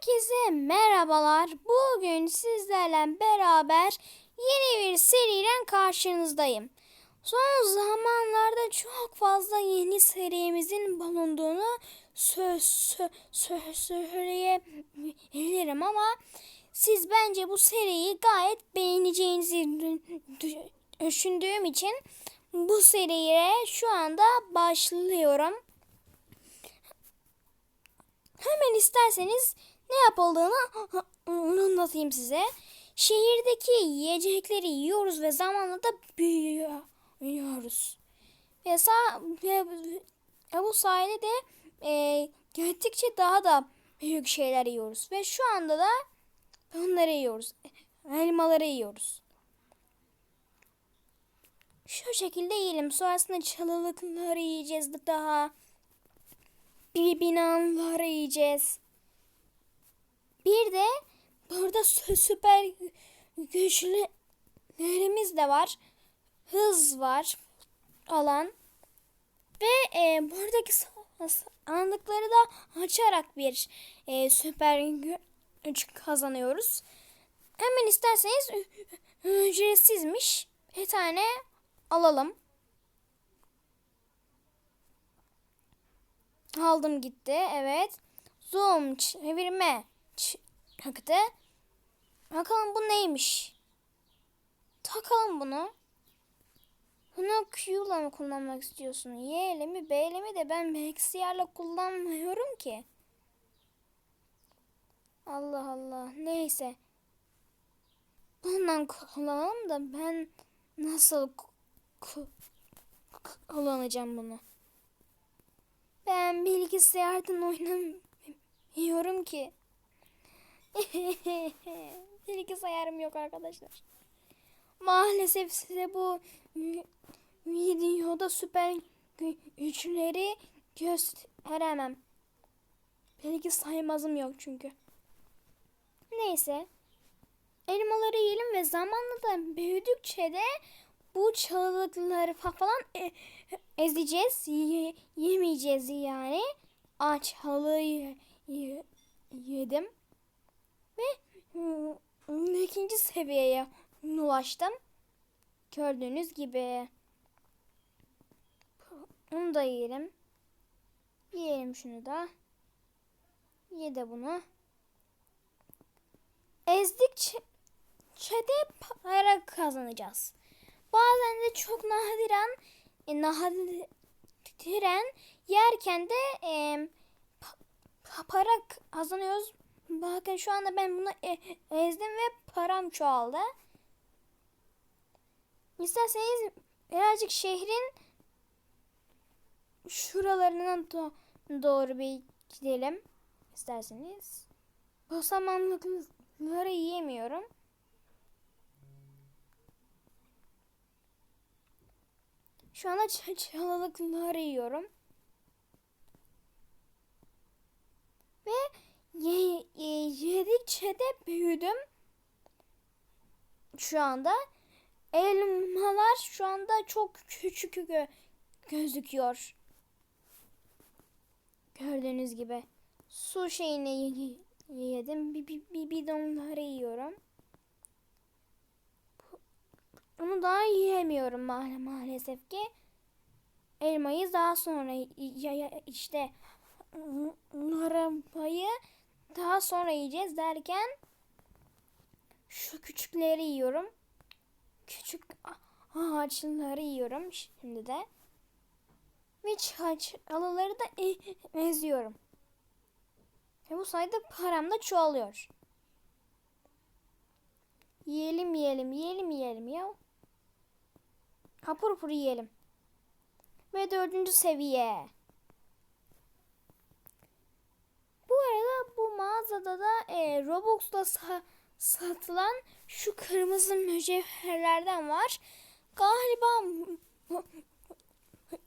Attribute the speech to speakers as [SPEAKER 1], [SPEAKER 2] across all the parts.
[SPEAKER 1] Herkese merhabalar. Bugün sizlerle beraber yeni bir seriyle karşınızdayım. Son zamanlarda çok fazla yeni serimizin bulunduğunu söz, söz, söyleyebilirim ama siz bence bu seriyi gayet beğeneceğinizi dü- dü- düşündüğüm için bu seriye şu anda başlıyorum. Hemen isterseniz ne yapıldığını anlatayım size. Şehirdeki yiyecekleri yiyoruz ve zamanla da büyüyoruz. Ve, ve, ve bu sayede de e, gittikçe daha da büyük şeyler yiyoruz. Ve şu anda da onları yiyoruz. Elmaları yiyoruz. Şu şekilde yiyelim. Sonrasında çalılıkları yiyeceğiz daha bir binaları yiyeceğiz. Bir de burada sü- süper güçlerimiz de var. Hız var alan. Ve e, buradaki sa- sandıkları da açarak bir e, süper güç kazanıyoruz. Hemen isterseniz ücretsizmiş. Bir tane alalım. Aldım gitti. Evet. Zoom çevirme çıktı. Bakalım bu neymiş? Takalım bunu. Bunu Q'la mı kullanmak istiyorsun? Y ile mi B ile mi de ben bilgisayarla kullanmıyorum ki. Allah Allah. Neyse. Bundan kullanalım da ben nasıl ku- ku- kullanacağım bunu? Ben bilgisayardan oynamıyorum ki. Bilgisayarım yok arkadaşlar. Maalesef size bu videoda süper güçleri gösteremem. Bilgi saymazım yok çünkü. Neyse. Elmaları yiyelim ve zamanla da büyüdükçe de bu çalılıkları fa- falan e- ezeceğiz. Ye- yemeyeceğiz yani. Aç halıyı ye- yedim. Ve ıı, ikinci seviyeye ulaştım. Gördüğünüz gibi. Bunu da yiyelim. Yiyelim şunu da. Ye de bunu. Ezdikçe de para kazanacağız. Bazen de çok nadiren e, nadiren yerken de e, pa- pa- para kazanıyoruz. Bakın şu anda ben bunu e, ezdim ve param çoğaldı. İsterseniz birazcık şehrin şuralarına do- doğru bir gidelim. İsterseniz. Basamakları yiyemiyorum. Şu anda ç- çalılıkları yiyorum. Ve ye- ye- yedikçe de büyüdüm. Şu anda. Elmalar şu anda çok küçük gö- gözüküyor. Gördüğünüz gibi. Su şeyini ye- yedim. Bir, bir, bir bidonları yiyorum. Onu daha yiyemiyorum ma- maalesef ki. Elmayı daha sonra ya, ya- işte arabayı daha sonra yiyeceğiz derken şu küçükleri yiyorum. Küçük ağaçları yiyorum şimdi de. Ve çalıları da e- eziyorum. Ve bu sayede param da çoğalıyor. Yiyelim yiyelim yiyelim yiyelim ya. Hapur hapur yiyelim. Ve dördüncü seviye. Bu arada bu mağazada da e, Robux'ta sa- satılan şu kırmızı mücevherlerden var. Galiba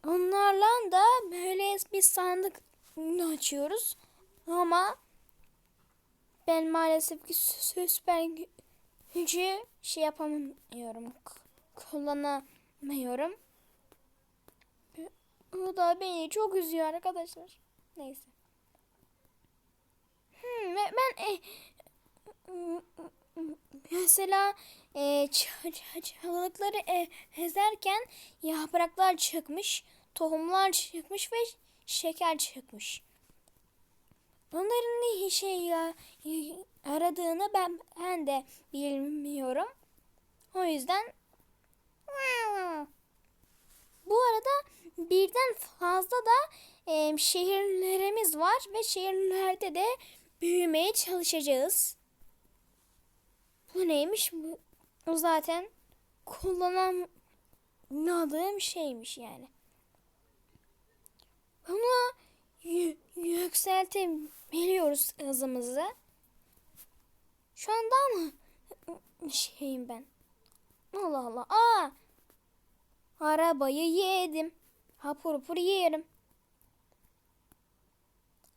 [SPEAKER 1] onlarla da böyle bir sandık açıyoruz. Ama ben maalesef ki sü- süper gücü şey yapamıyorum. Kullanamıyorum. Bu da beni çok üzüyor arkadaşlar. Neyse. Hmm, ben e, mesela e, çalılıkları e, ezerken yapraklar çıkmış, tohumlar çıkmış ve şeker çıkmış. Bunların ne işe ya- aradığını ben, ben de bilmiyorum. O yüzden bu arada birden fazla da e, şehirlerimiz var ve şehirlerde de büyümeye çalışacağız. Bu neymiş? Bu, o zaten kullanamadığım şeymiş yani. Yü- yükseltebiliyoruz hızımızı. Şu anda mı şeyim ben? Allah Allah. Aa! Arabayı yedim. Hapur hapur yerim.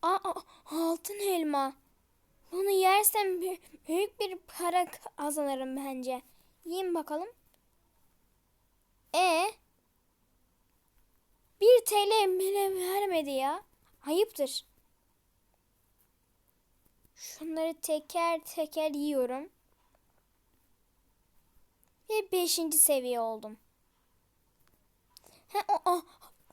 [SPEAKER 1] Aa, aa, altın elma. Bunu yersem bü- büyük bir para kazanırım bence. Yiyin bakalım. E bir TL bile vermedi ya. Ayıptır. Şunları teker teker yiyorum. Ve beşinci seviye oldum. Ha, o,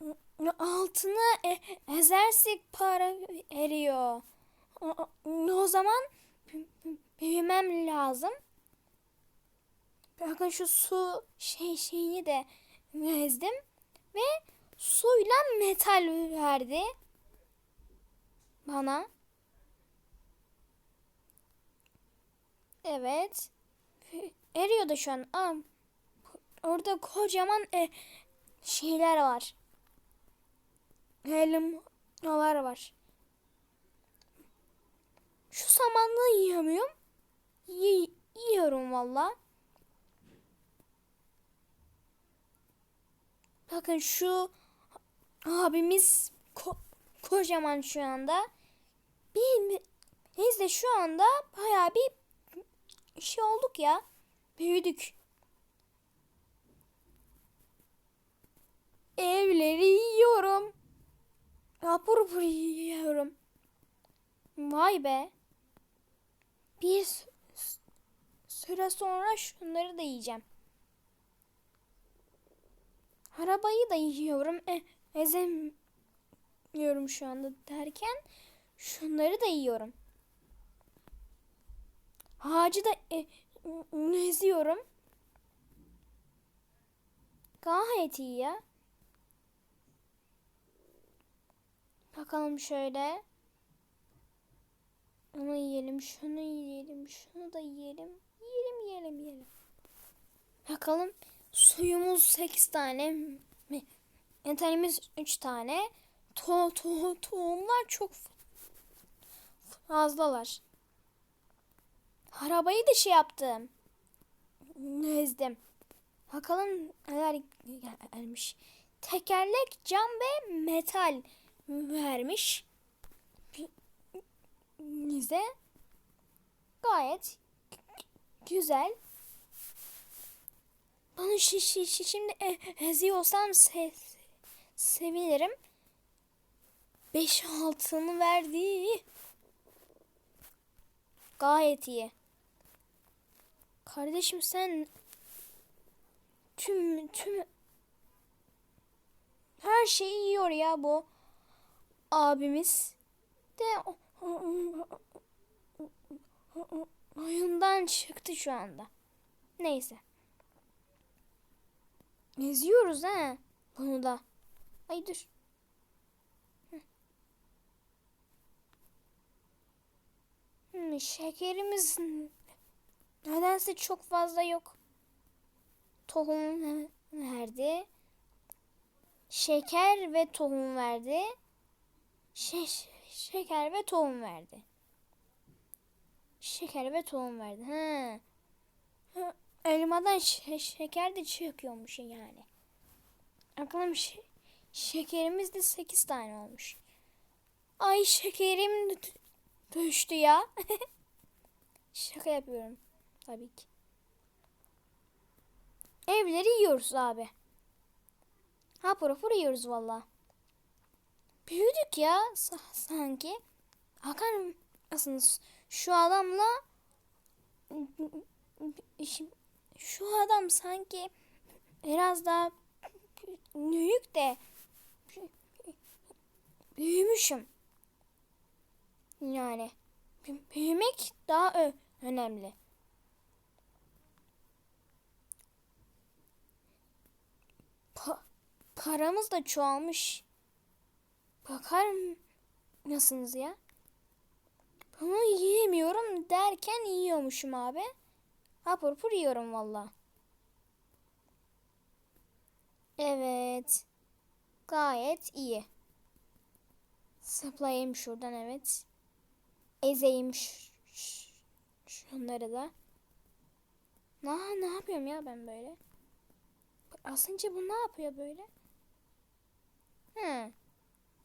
[SPEAKER 1] o, altını e, ezersek para eriyor. O, o, zaman bü- bü- büyümem lazım. Bakın şu su şey şeyini de ezdim ve suyla metal verdi bana. Evet. Eriyor da şu an. Aa, orada kocaman e, şeyler var. Elmalar var. Şu samanlığı yiyemiyorum. Yi yiyorum valla. Bakın şu abimiz ko- kocaman şu anda. Bir, biz de şu anda bayağı bir şey olduk ya. Büyüdük. Evleri yiyorum. Rapur rapur yiyorum. Vay be. Bir sü- sü- süre sonra şunları da yiyeceğim. Arabayı da yiyorum. E, ezemiyorum şu anda derken şunları da yiyorum. Ağacı da e, eziyorum. Gayet iyi ya. Bakalım şöyle. Onu yiyelim, şunu yiyelim, şunu da yiyelim. Yiyelim, yiyelim, yiyelim. Bakalım suyumuz 8 tane mi? Metalimiz 3 tane. To to tohumlar çok fazlalar. Arabayı da şey yaptım. Ezdim. Bakalım neler gelmiş. Tekerlek, cam ve metal vermiş. Bize gayet güzel. Bunu şi, şi, şi- şimdi e, eziyorsam se, sevinirim. 5 altını verdi. Gayet iyi. Kardeşim sen tüm tüm her şeyi yiyor ya bu abimiz de oyundan çıktı şu anda. Neyse. Eziyoruz ha bunu da. Ay dur. Hmm, şekerimiz nedense çok fazla yok. Tohum verdi. Şeker ve tohum verdi. Şe- şeker ve tohum verdi. Şeker ve tohum verdi. Ha, Elmadan şe- şeker de çıkıyormuş yani. Aklım şe- şekerimiz de 8 tane olmuş. Ay şekerim düştü ya. Şaka yapıyorum tabii ki. Evleri yiyoruz abi. Hapur hapur yiyoruz valla. Büyüdük ya sa- sanki. Hakan Aslında şu adamla şu adam sanki biraz daha büyük de büyümüşüm. Yani büyümek daha önemli. Pa- paramız da çoğalmış. Bakar mısınız ya? Bunu yiyemiyorum derken yiyormuşum abi. Hapur pur yiyorum valla. Evet. Gayet iyi. Zıplayayım şuradan evet. Ezeyim şunları da. Ne, ne yapıyorum ya ben böyle? Aslında bu ne yapıyor böyle? He.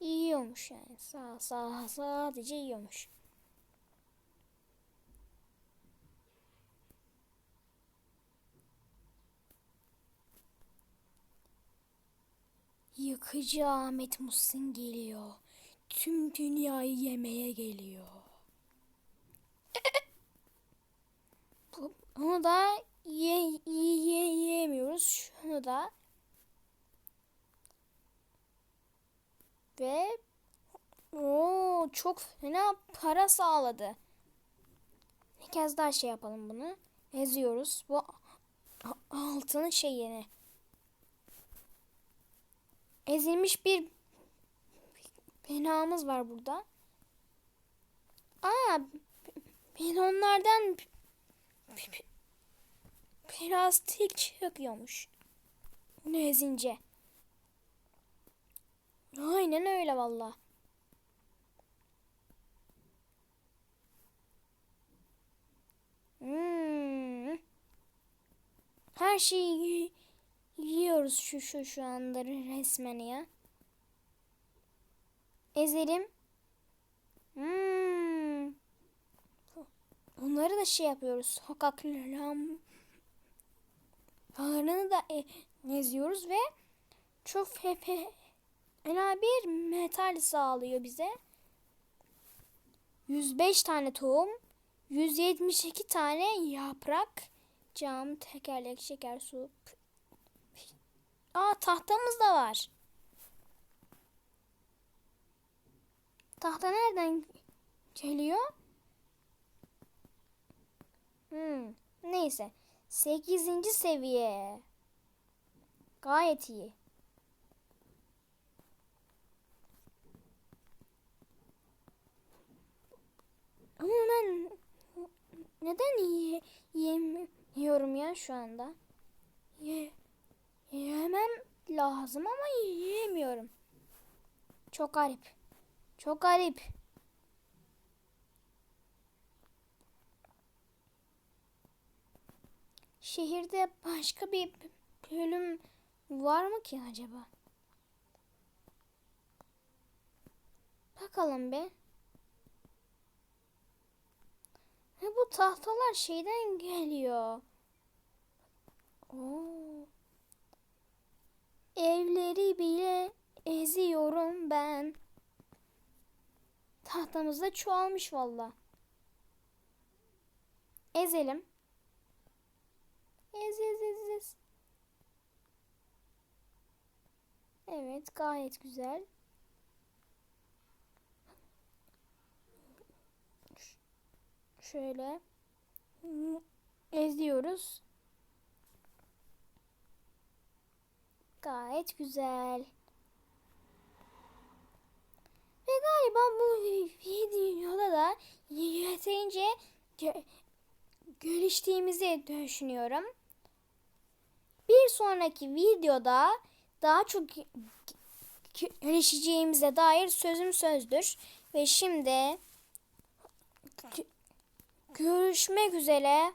[SPEAKER 1] Yiyormuş yani. Sağ sağ sadece yiyormuş. Yıkıcı Ahmet Musin geliyor. Tüm dünyayı yemeye geliyor. Bu- Onu da ye, ye, ye, yiyemiyoruz. Şunu da. Ve o çok fena para sağladı. Bir kez daha şey yapalım bunu. Eziyoruz. Bu altının şeyini. Ezilmiş bir binamız var burada. Aa, ben onlardan plastik çıkıyormuş. Bunu ezince. Aynen öyle valla. Hmm. Her şeyi yiyoruz şu şu şu anda resmen ya. Ezelim. Hmm. Onları da şey yapıyoruz. Sokak lambalarını da e, eziyoruz ve çok fefe fena bir metal sağlıyor bize. 105 tane tohum, 172 tane yaprak, cam, tekerlek, şeker, su. Aa tahtamız da var. Tahta nereden geliyor? Hmm, neyse. 8. seviye. Gayet iyi. Ama ben neden yiye, yiyemiyorum ya şu anda? Ye, yemem lazım ama yiyemiyorum. Çok garip. Çok garip. Şehirde başka bir bölüm var mı ki acaba? Bakalım be. Bu tahtalar şeyden geliyor. Oo. Evleri bile eziyorum ben. Tahtamız da çoğalmış valla. Ezelim. Ez ez ez ez. Evet gayet güzel. Şöyle eziyoruz. Gayet güzel. Ve galiba bu videoda da yeterince ge- geliştiğimizi düşünüyorum. Bir sonraki videoda daha çok ge- ge- gelişeceğimize dair sözüm sözdür. Ve şimdi görüşmek üzere.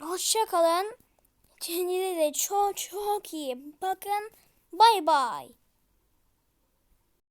[SPEAKER 1] Hoşça kalın. Kendinize çok çok iyi bakın. Bay bay.